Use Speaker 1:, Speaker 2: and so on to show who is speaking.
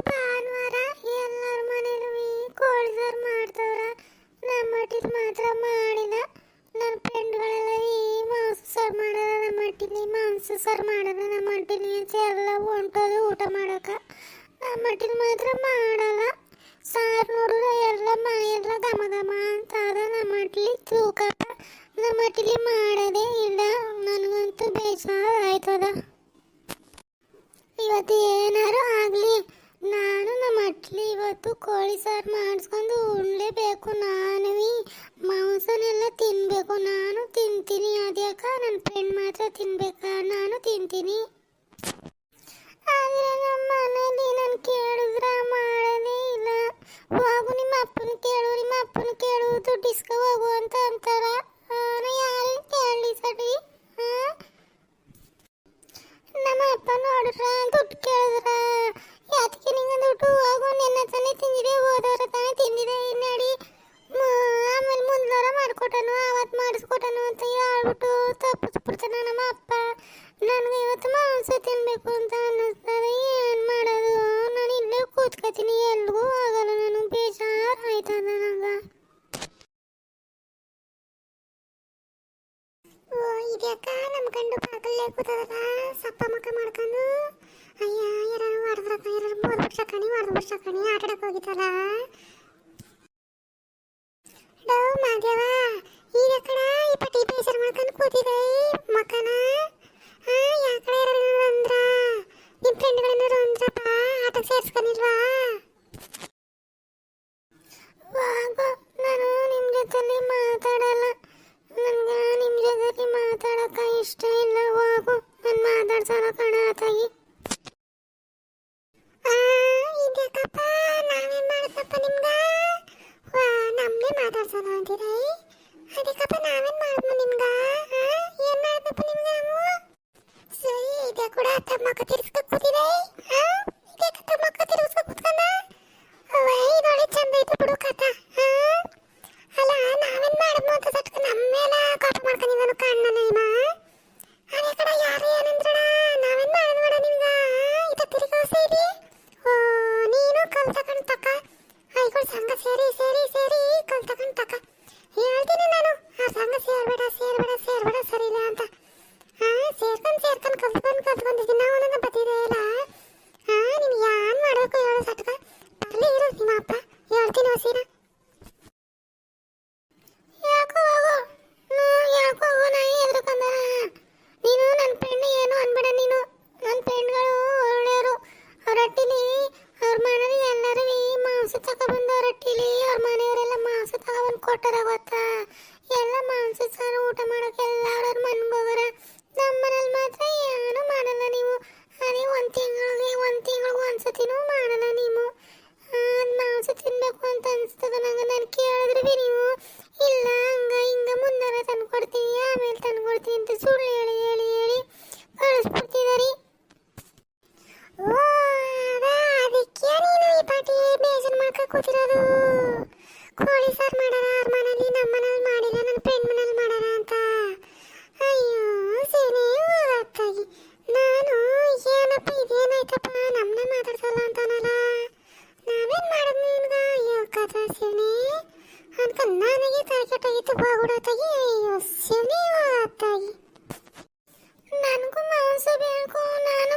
Speaker 1: ಭಾನುವಾರ ಎಲ್ಲರ ಮನೇಲೂ ಕೋಳಿ ಸಾರು ಮಾಡ್ತಾವ್ರ ನಮ್ಮ ಮಟ್ಟಿಲಿ ಮಾತ್ರ ಮಾಡಿಲ್ಲ. ನನ್ನ ಫ್ರೆಂಡ್ಗಳೆಲ್ಲ ಈ ಮಾಂಸ ಸಾರು ಮಾಡೋದ ನಮ್ಮ ಮಟ್ಟಿಲಿ ಮಾಂಸ ಸಾರು ಮಾಡೋದ ನಮ್ಮ ಮಟ್ಟಿಲಿ ಅಂತ ಎಲ್ಲ ಹೊಂಟೋದು ಊಟ ಮಾಡಕ. ನಮ್ಮ ಮಟ್ಟಿಲಿ ಮಾತ್ರ ಮಾಡಲ್ಲ. ಸಾರು ನೋಡಿದ್ರೆ ಎಲ್ಲ ಎಲ್ಲ ಘಮ ಘಮ ಅಂತ ಅದ ನಮ್ಮ ಮಟ್ಟಿಲಿ ತೂಕ. ನಮ್ಮ ಮಟ್ಟಿಲಿ ಮಾಡೋದೇ ಇಲ್ಲ. ನನಗಂತೂ ಬೇಜಾರು ಆಯ್ತದ ಇವತ್ತು ಏನಾರು ಆಗಲಿ. ಇವತ್ತು ಕೋಳಿ ಸಾರು ಮಾಡಿಸ್ಕೊಂಡು ಉಣ್ಲೇಬೇಕು ನಾನು ಮಾಂಸನೆಲ್ಲ ತಿನ್ನಬೇಕು ನಾನು ತಿಂತೀನಿ ಅದ್ಯಾಕ ನನ್ನ ಫ್ರೆಂಡ್ ಮಾತ್ರ ತಿನ್ಬೇಕಾ. ನಾನು ತಿಂತೀನಿ. ಆದರೆ ನಮ್ಮ ಮನೇಲಿ ನಾನು ತಪ್ಪು ತಪ್ಪಿಸ್ಬಿಡ್ತಾನ ನಮ್ಮ ಅಪ್ಪ. ನನಗೆ ಇವತ್ತು ಮಾಂಸ ತಿನ್ನಬೇಕು ಅಂತ ಅನ್ನಿಸ್ತದೆ. ಏನು ಮಾಡೋದು? ನಾನು ಇಲ್ಲೇ ಕೂತ್ಕೊತೀನಿ. ಎಲ್ಗೂ ಆಗಲ್ಲ. ನಾನು ಬೇಜಾರು ಆಯ್ತದ ನಂಗೆ. ಓ, ಇದ್ಯಾಕ? ನಮ್ಮ ಗಂಡು ಬಾಗಲ್ಲೇ ಕೂತದಲ್ಲ? ಸಪ್ಪ ಮಕ್ಕ ಮಾಡ್ಕೊಂಡು. ಅಯ್ಯ, ಯಾರು ಹೊಡೆದ್ರಕ್ಕ ಯಾರು ಮೂರು ವರ್ಷ ಕಣಿ ಹೊಡೆದು ವರ್ಷ ಕಣಿ ಆಟ ಹೋಗಿದ್ದಲ್ಲ ಡವ್ ಮಾದೇವ ಇಷ್ಟ ಇಲ್ಲ, ಹೋಗು. ನಾನು ಮಾತಾಡ್ಸಲ್ಲ ಕಣ ಆತಾಗಿ ಇದ್ಯಾಕಪ್ಪ? ನಾವೇನ್ ಮಾಡ್ದಪ್ಪ ನಿಮ್ಗ? ನಮ್ಗೆ ಮಾತಾಡ್ಸಲ್ಲ ಅಂತೀರೈ ಅದಕ್ಕಪ್ಪ ನಾವೇನ್ ಮಾಡಿದ್ವು ನಿಮ್ಗ? ಏನ್ ಮಾಡಿದ್ನಪ್ಪ ನಿಮ್ಗ ನಾವು? ಸರಿ ಇದೆ ಕೂಡ ತಮ್ಮ ತಿರ್ಸ್ಕ ಕೂತಿದೆ. ಸಂಘ ಸೇರಿ ಸೇರಿ ಸೇರಿ ಕಲ್ ತಕೊಂಡ್ ತಕ ಹೇಳ್ತೀನಿ ನಾನು. ಆ ಸಂಘ ಸೇರ್ಬೇಡ ಸೇರ್ಬೇಡ ಸೇರ್ಬೇಡ ಸರಿ ಇಲ್ಲ ಅಂತ. ಹಾ ಸೇರ್ಕೊಂಡ್ ಸೇರ್ಕೊಂಡ್ ಕಲ್ತ್ಕೊಂಡ್ ಕಲ್ತ್ಕೊಂಡಿದ್ದೀನಿ ನಾವು ನನ್ನ ಬತ್ತಿದೆ ಇಲ್ಲ. ಹಾ ನೀನು ಯಾನ್ ಮಾಡ್ಬೇಕು ಹೇಳು ಸಟ್ಕ ಬರ್ಲಿ ಇರು ನಿಮ್ಮ ಅಪ್ಪ. ಹೇಳ್ತೀನಿ ಹೊಸೀನ ಯಾಕೋ ಹೋಗು ಯಾಕೋ ಹೋಗು ನಾ ಎದ್ರಕಂದ ನೀನು ನನ್ನ ಫ್ರೆಂಡ್ ಏನು ಅನ್ಬೇಡ ನೀನು ನನ್ನ ಫ್ರೆಂಡ್ಗಳು ಒಳ್ಳೆಯವರು ಅವ್ರ ಹಟ್ಟಿಲಿ ಅವ್ರ ಮನೇಲಿ ಎಲ್ಲರೂ ಮಾಂಸ ತಗೊಬಂದು ಅವ್ರ ಹಟ್ಟಿಲಿ ಅವ್ರ ಮನೆಯವರೆಲ್ಲ ಮಾಂಸ ತಗೊಬಂದು ಕೊಟ್ಟಾರ ಗೊತ್ತಾ ಎಲ್ಲ ಮಾಂಸ ಸಾರು ಊಟ ಮಾಡೋಕೆ ಎಲ್ಲರೂ ಮನ್ಗೋಗರ. ನಮ್ಮ ಮಾತ್ರ ಏನು ಮಾಡಲ್ಲ ನೀವು. ಅದೇ ಒಂದು ತಿಂಗಳಿಗೆ ಒಂದು ತಿಂಗಳಿಗೆ ಒಂದ್ಸತಿನೂ ಮಾಡಲ್ಲ ನೀವು. ಮಾಂಸ ತಿನ್ಬೇಕು ಅಂತ ಅನಿಸ್ತದ ನಂಗೆ. ನಾನು ಕೇಳಿದ್ರೆ ಬಿ ನೀವು, ಇಲ್ಲ, ಹಂಗ ಹಿಂಗ ಮುಂದಾರ ತಂದ್ಕೊಡ್ತೀನಿ, ಆಮೇಲೆ ತಂದ್ಕೊಡ್ತೀನಿ ಅಂತ ಸುಳ್ಳು ಹೇಳಿ ಹೇಳಿ ಹೇಳಿ ಕಳಿಸ್ಬಿಡ್ತಿದಾರಿ. ಓ, ಅದ, ಅದಕ್ಕೆ ನೀನು ಈ ಬೇಜಾರು ಮಾಡ್ಕೊ ಕೂತಿರೋದು. ಕೋಳಿ ಸಾರು ಮಾಡಾರ ಅವ್ರ ಮನೇಲಿ ನಮ್ಮ ಮನೇಲಿ ಮಾಡಿಲ್ಲ ನನ್ನ ಫ್ರೆಂಡ್ ಮನೇಲಿ ಮಾಡಾರ ಅಂತ ಅಯ್ಯೋ ಸರಿ ಹೋಗತ್ತಾಗಿ ನಾನು ಏನಪ್ಪ ಇದೇನಾಯ್ತಪ್ಪ ನಮ್ಮನ್ನೇ ಮಾತಾಡ್ಸಲ್ಲ ಅಂತಾನಲ್ಲ ನಾವೇನ್ ಮಾಡೋದು ನಿನ್ಗ ಅಯ್ಯೋ ಕಥ ಶಿವನಿ ಅನ್ಕ ನನಗೆ ತಲೆಕೆಟ್ಟಾಗಿತ್ತು ಹೋಗ್ಬಿಡತ್ತಾಗಿ ಅಯ್ಯೋ ಶಿವನಿ ಹೋಗತ್ತಾಗಿ ನನಗೂ ಮಾಂಸ ಬೇಕು ನಾನು